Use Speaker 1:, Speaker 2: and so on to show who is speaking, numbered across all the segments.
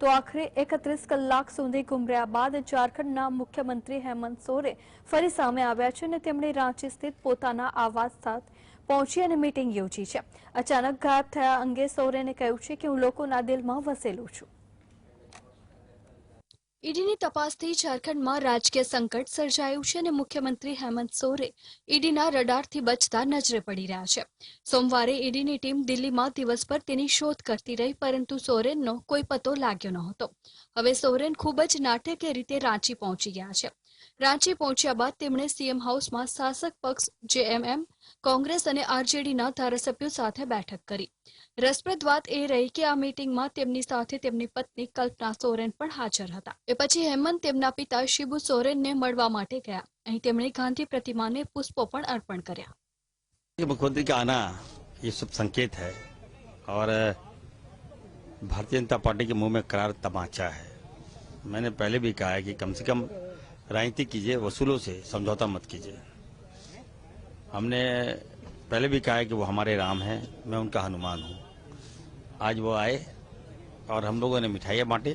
Speaker 1: તો આખરે એકત્રીસ કલાક સુધી ગુમર્યા બાદ ઝારખંડના મુખ્યમંત્રી હેમંત સોરેન ફરી સામે આવ્યા છે અને તેમણે રાંચી સ્થિત પોતાના આવાસ સાથે પહોંચી અને મીટિંગ યોજી છે. અચાનક ગાયબ થયા અંગે સોરેને કહ્યું છે કે હું લોકોના દિલમાં વસેલું છું. ઈડીની તપાસથી ઝારખંડમાં રાજકીય સંકટ સર્જાયું છે અને મુખ્યમંત્રી હેમંત સોરે ઈડીના રડારથી બચતા નજરે પડી રહ્યા છે. સોમવારે ઈડીની ટીમ દિલ્હીમાં દિવસભર તેની શોધ કરતી રહી, પરંતુ સોરેનનો કોઈ પતો લાગ્યો નહોતો. હવે સોરેન ખૂબ જ નાટકીય રીતે રાંચી પહોંચી ગયા છે. રાંચી પહોંચ્યા બાદ તેમણે સીએમ હાઉસમાં શાસક પક્ષ જેએમએમ કોંગ્રેસ અને આરજેડીના ધારાસભ્યો સાથે બેઠક કરી રસપ્રદ વાત એ રહી કે આ મીટિંગમાં તેમની સાથે તેમની પત્ની કલ્પના સોરેન પણ હાજર હતા એ પછી હેમંત તેમના પિતા શિબુ સોરેનને મળવા માટે ગયા અહીં તેમણે ગાંધી પ્રતિમાને પુષ્પો પણ અર્પણ કર્યા
Speaker 2: ये मुख्यमंत्री का आना ये शुभ संकेत है और भारतीय जनता पार्टी के मुंह में करार तमाचा है मैंने पहले भी कहा है कि कम से कम राजनीति कीजिए, वसूलों से समझौता मत कीजिए। हमने पहले भी कहा है कि वो हमारे राम हैं, मैं उनका हनुमान हूँ। आज वो आए और हम लोगों ने मिठाइयाँ बांटी।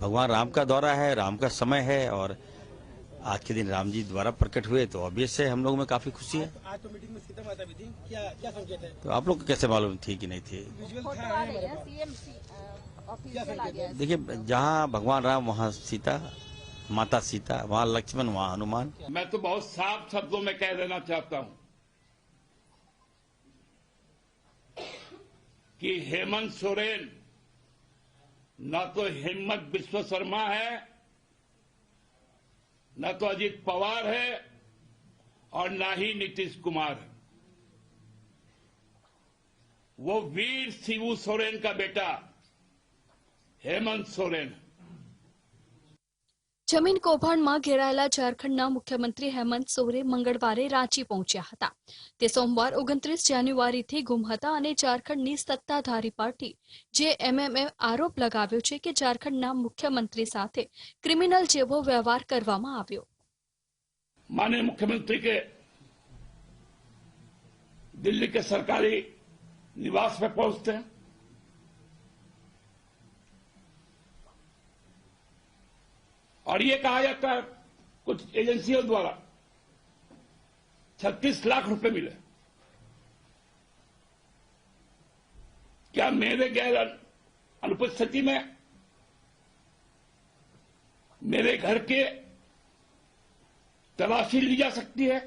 Speaker 2: भगवान राम का दौरा है, राम का समय है और आज के दिन राम जी द्वारा प्रकट हुए तो ऑब्वियस है हम लोगों में काफ़ी खुशी है।
Speaker 3: आज तो मीटिंग में सीता माता भी थी। क्या क्या संकेत है?
Speaker 2: तो आप लोग को कैसे मालूम थी कि नहीं थी? देखिए जहाँ भगवान राम वहाँ सीता माता सीता वहाँ लक्ष्मण वहाँ हनुमान।
Speaker 4: मैं तो बहुत साफ़ शब्दों में कह देना चाहता हूँ कि हेमंत सोरेन न तो हिम्मत विश्व शर्मा है न तो अजीत पवार है और न ही नीतीश कुमार है। वो वीर शिबू सोरेन का बेटा, हेमंत सोरेन है।
Speaker 1: જમીન કૌભાંડમાં ઘેરાયેલા ઝારખંડના મુખ્યમંત્રી હેમંત સોરે મંગળવારે રાંચી પહોંચ્યા હતા તે સોમવાર ઓગણત્રીસ જાન્યુઆરીથી ગુમ હતા અને ઝારખંડની સત્તાધારી પાર્ટી જે એમએમએ આરોપ લગાવ્યો છે કે ઝારખંડના મુખ્યમંત્રી સાથે ક્રિમિનલ જેવો વ્યવહાર કરવામાં આવ્યો
Speaker 4: माननीय मुख्यमंत्री के दिल्ली के सरकारी निवास में पहुंचते हैं और ये कहा जाता है, कुछ एजेंसियों द्वारा 36 लाख रुपए मिले। क्या मेरे गैर अनुपस्थिति में मेरे घर के तलाशी ली जा सकती है?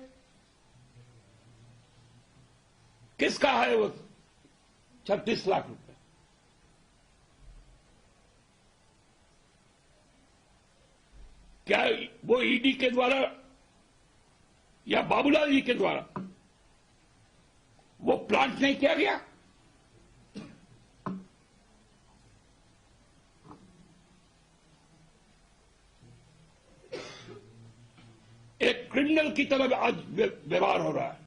Speaker 4: किसका है वो छत्तीस लाख रुपए? क्या वो ईडी के द्वारा या बाबूलाल जी के द्वारा? वो प्लांट नहीं किया गया? एक क्रिमिनल की तरह आज व्यवहार हो रहा है।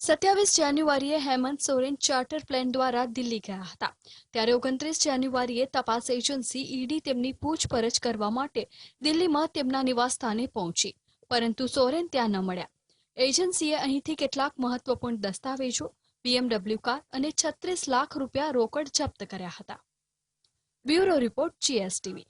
Speaker 1: સત્યાવીસ જાન્યુઆરીએ હેમંત સોરેન ચાર્ટર પ્લેન દ્વારા દિલ્હી ગયા હતા. ત્યારે ઓગણત્રીસ જાન્યુઆરીએ તપાસ એજન્સી ઈડી તેમની પૂછપરછ કરવા માટે દિલ્હીમાં તેમના નિવાસસ્થાને પહોંચી, પરંતુ સોરેન ત્યાં ન મળ્યા. એજન્સીએ અહીંથી કેટલાક મહત્વપૂર્ણ દસ્તાવેજો, બીએમડબલ્યુ કાર અને છત્રીસ લાખ રૂપિયા રોકડ જપ્ત કર્યા હતા. Bureau report GSTV.